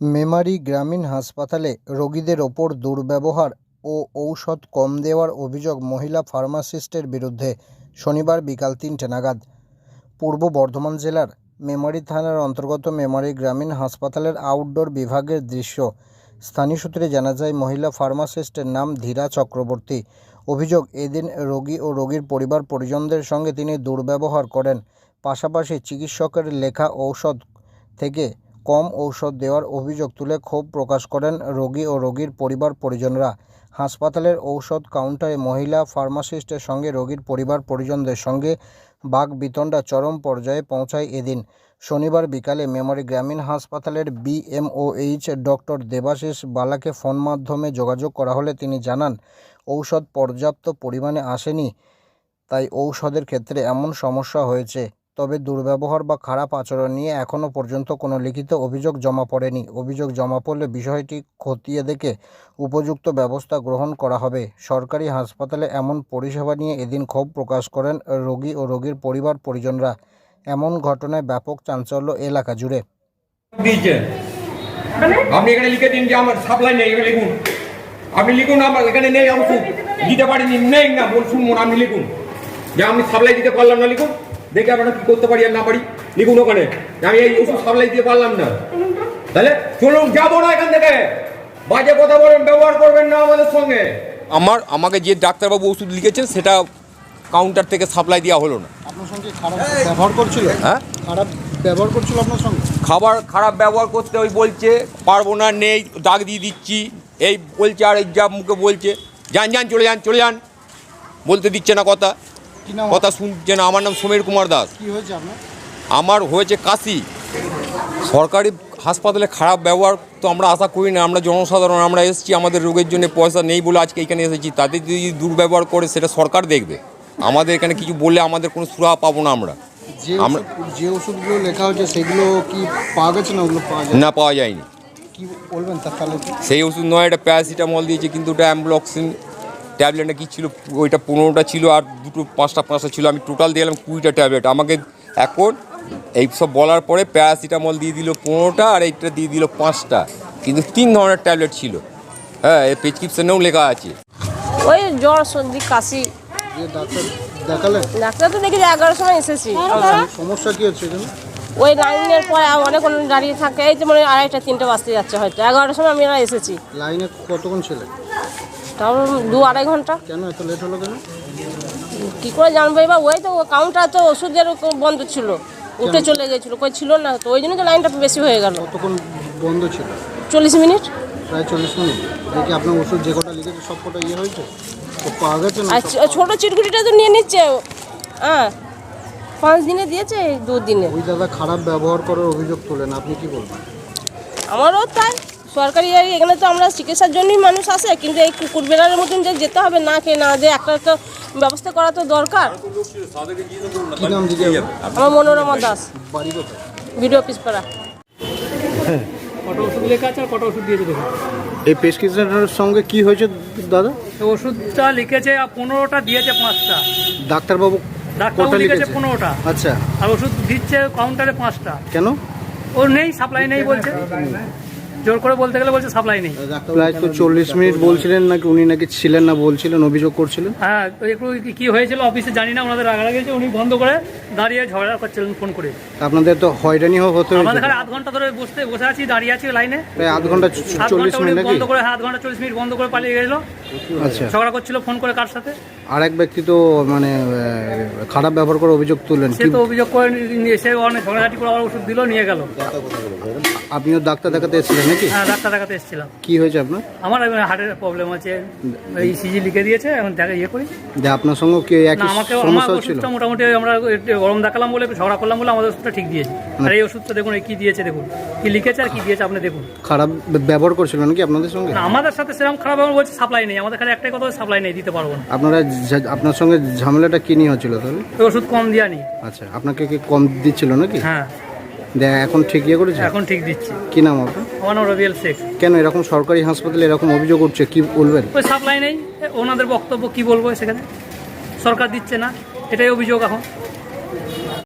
মেমারি গ্রামীণ হাসপাতালে রোগীদের ওপর দুর্ব্যবহার ও ঔষধ কম দেওয়ার অভিযোগ মহিলা ফার্মাসিস্টের বিরুদ্ধে শনিবার বিকাল তিনটে নাগাদ। পূর্ব বর্ধমান জেলার মেমারি থানার অন্তর্গত মেমারি গ্রামীণ হাসপাতালের আউটডোর বিভাগের দৃশ্য। স্থানীয় সূত্রে জানা যায়, মহিলা ফার্মাসিস্টের নাম ধীরা চক্রবর্তী। অভিযোগ, এদিন রোগী ও রোগীর পরিবার পরিজনদের সঙ্গে তিনি দুর্ব্যবহার করেন। পাশাপাশি চিকিৎসকের লেখা ঔষধ থেকে কম ঔষধ দেওয়ার অভিযোগ তুলে ক্ষোভ প্রকাশ করেন রোগী ও রোগীর পরিবার পরিজনরা। হাসপাতালের ঔষধ কাউন্টারে মহিলা ফার্মাসিস্টের সঙ্গে রোগীর পরিবার পরিজনদের সঙ্গে বাঘ বিতণ্ডা চরম পর্যায়ে পৌঁছায় এদিন। শনিবার বিকালে মেমরি গ্রামীণ হাসপাতালের বিএমওএইচ ডক্টর দেবাশিস বালাকে ফোন মাধ্যমে যোগাযোগ করা হলে তিনি জানান, ঔষধ পর্যাপ্ত পরিমাণে আসেনি, তাই ঔষধের ক্ষেত্রে এমন সমস্যা হয়েছে। তবে দুর্ব্যবহার বা খারাপ আচরণ নিয়ে এখনও পর্যন্ত কোনো লিখিত অভিযোগ জমা পড়েনি। অভিযোগ জমা পড়লে বিষয়টি খতিয়ে দেখে উপযুক্ত ব্যবস্থা গ্রহণ করা হবে। সরকারি হাসপাতালে এমন পরিষেবা নিয়ে এদিন ক্ষোভ প্রকাশ করেন রোগী ও রোগীর পরিবার পরিজনরা। এমন ঘটনায় ব্যাপক চাঞ্চল্য এলাকা জুড়ে। আপনি এখানে লিখে দিন যে আমার সাপ্লাই নেই এখানে লিখুন। আপনি লিখুন আমার এখানে নেই ওষুধ দিতে পারিনি নেই না আপনি লিখুন। যে আমি সাপ্লাই দিতে পারলাম না লিখুন। দেখে আপনারা কি করতে পারি আর না পারি? লিখুন ওখানে। আমি এই ওষুধ সাপ্লাই দিতে পারলাম না। তাহলে চলুন যাব না এখান থেকে। বাজে কথা বলেন ব্যবহার করবেন না আমাদের সঙ্গে। আমার আমাকে যে ডাক্তারবাবু ওষুধ লিখেছেন সেটা কাউন্টার থেকে সাপ্লাই দেওয়া হলো না। আপনার সঙ্গে খারাপ ব্যবহার করছিল? হ্যাঁ? খারাপ ব্যবহার করছিল আপনার সঙ্গে? খাবার খারাপ ব্যবহার করতে ওই বলছে পারব না নেই দাগ দিয়ে দিচ্ছি। এই বলছে আর এই যা মুখে বলছে যান যান চলে যান চলে যান। বলতে দিচ্ছে না কথা। কথা শুনছে না আমার নাম সমীর কুমার দাস। কি হয়েছে আমার হয়েছে কাশি। সরকারি হাসপাতালে খারাপ ব্যবহার তো আমরা আশা করি না আমরা জনসাধারণ আমরা এসেছি আমাদের রোগের জন্য পয়সা নেই বলে আজকে এখানে এসেছি। তাদের যদি দুর্ব্যবহার করে সেটা সরকার দেখবে। আমাদের এখানে কিছু বললে আমাদের কোনো সুরাহা পাবো না আমরা। যে আমরা- যে ওষুধগুলো লেখা হয়েছে সেগুলো কি পাওয়া গেছে না ওগুলো পাওয়া না পাওয়া যায়নি। কি বলবেন তার তাহলে? সেই ওষুধ নয় এটা প্যারাসিটামল দিয়েছে কিন্তু ওটা অ্যাম্বলক্সিন ট্যাবলেটটা কি ছিল? ওইটা পনেরোটা ছিল আর দুটো পাঁচটা পাঁচটা ছিল। আমি টোটাল দিলাম কুড়িটা ট্যাবলেট। আমাকে এখন এই সব বলার পরে প্যারাসিটামল দিয়ে দিল পনেরোটা আর এইটা দিয়ে দিল পাঁচটা। কিন্তু তিন ধরনের ট্যাবলেট ছিল। হ্যাঁ এই প্রেসক্রিপশনেও লেখা আছে। ওই জ্বর সর্দি কাশি। যে ডাক্তার তো দেখি এগারোর সময় এসেছি। সমস্যা কি হচ্ছে ওই লাইনের পরে অনেক অনেক দাঁড়িয়ে থাকে এই যে মানে আড়াইটা তিনটে বাজতে যাচ্ছে হয়তো। এগারোটার সময় আমি এরা এসেছি। লাইনে কতক্ষণ ছিলেন? তাও দু আড়াই ঘণ্টা। কেন এত লেট হলো কেন? কি করে জানব এবার? ওই তো কাউন্টার তো ওষুধের বন্ধ ছিল। উঠে চলে গেছিল। কই ছিল না তো ওই জন্য তো লাইনটা বেশি হয়ে গেল। কতক্ষণ বন্ধ ছিল? চল্লিশ মিনিট। প্রায় চল্লিশ মিনিট। দেখি আপনার ওষুধ যে কটা লিখেছে সব কটা ইয়ে হয়েছে? তো পাওয়া গেছে না সব? ছোট চিটকুটিটা তো নিয়ে নিচ্ছে। হ্যাঁ পাঁচ দিনে দিয়েছে দু দিনে। ওই দাদা খারাপ ব্যবহার করার অভিযোগ তোলেন আপনি কি বলবেন? আমারও তাই। সরকারি এখানে তো আমরা চিকিৎসার জন্যই মানুষ আসে কিন্তু এই কুকুর বেড়ার মতন যে যেতে হবে না খেয়ে না যে একটা তো ব্যবস্থা করা তো দরকার। আমার মনোরমা দাস। ভিডিও অফিস পাড়া। কটা ওষুধ লেখা আছে আর কটা ওষুধ দিয়েছে দেখুন। এই প্রেসক্রিপশনের সঙ্গে কি হয়েছে দাদা? তো ওষুধটা লিখেছে আর পনেরোটা দিয়েছে পাঁচটা। ডাক্তারবাবু লিখেছে পনেরোটা। আচ্ছা। আর ওষুধ দিচ্ছে কাউন্টারে পাঁচটা। কেন? ওর নেই সাপ্লাই নেই বলছে। জোর করে বলতে গেলে বলছে সাপ্লাই নেই। প্রায় তো চল্লিশ মিনিট বলছিলেন নাকি উনি নাকি ছিলেন না বলছিলেন অভিযোগ করছিলেন? হ্যাঁ একটু কি- হয়েছিল অফিসে জানি না ওনাদের রাগারা গেছে উনি বন্ধ করে দাঁড়িয়ে ঝগড়া করছিলেন ফোন করে। আপনাদের তো হয়রানি হতে আমাদের এখানে আধ ঘণ্টা ধরে বসতে বসে আছি দাঁড়িয়ে আছি লাইনে। প্রায় আধ ঘণ্টা আধ চল্লিশ ঘণ্টা উনি মিনিট নাকি? বন্ধ করে হ্যাঁ, আধ ঘণ্টা চল্লিশ মিনিট বন্ধ করে পালিয়ে গেছিল। আচ্ছা। ঝগড়া করছিল ফোন করে কার সাথে। আর এক ব্যক্তি তো মানে আহ, খারাপ ব্যবহার করে অভিযোগ তুললেন। সে কি তো অভিযোগ করে নিয়ে এসে অনেক ঝগড়াঝাটি করে আবার ওষুধ দিল নিয়ে গেল। আপনিও ডাক্তার দেখাতে এসেছিলেন নাকি? হ্যাঁ ডাক্তার দেখাতে এসেছিলাম। কি হয়েছে আপনার? আমার হার্টের প্রবলেম আছে এই সিজি লিখে দিয়েছে এখন দেখা ইয়ে করি। যে আপনার সঙ্গে কি একই আমাকে আমার সমস্যা হচ্ছিল ওষুধটা মোটামুটি আমরা একটু গরম দেখালাম বলে একটু ঝগড়া করলাম বলে আমাদের ওষুধটা ঠিক দিয়েছে। আর এই ওষুধটা দেখুন এই কি দিয়েছে দেখুন। কি লিখেছে আর কি দিয়েছে আপনি দেখুন। খারাপ ব্যবহার করছিল নাকি আপনাদের সঙ্গে? না আমাদের সাথে সেরকম খারাপ ব্যবহার বলছে সাপ্লাই নেই। আমাদের খালি একটাই কথা সাপ্লাই নেই দিতে পারব না। আপনারা যা- আপনার সঙ্গে ঝামেলাটা কি নিয়ে হচ্ছিল তাহলে? ওই ওষুধ কম দিয়া নি আচ্ছা আপনাকে কি কম দিচ্ছিল নাকি? হ্যাঁ। এখন ঠিক ইয়ে করেছে? এখন ঠিক দিচ্ছি। কি নাম আপনার আমার নাম রবিএল শেখ। কেন এরকম সরকারি হাসপাতালে এরকম অভিযোগ উঠছে কি বলবেন? ওই সাপ্লাই নেই। ওনাদের বক্তব্য কি বলব সেখানে? সরকার দিচ্ছে না এটাই অভিযোগ এখন।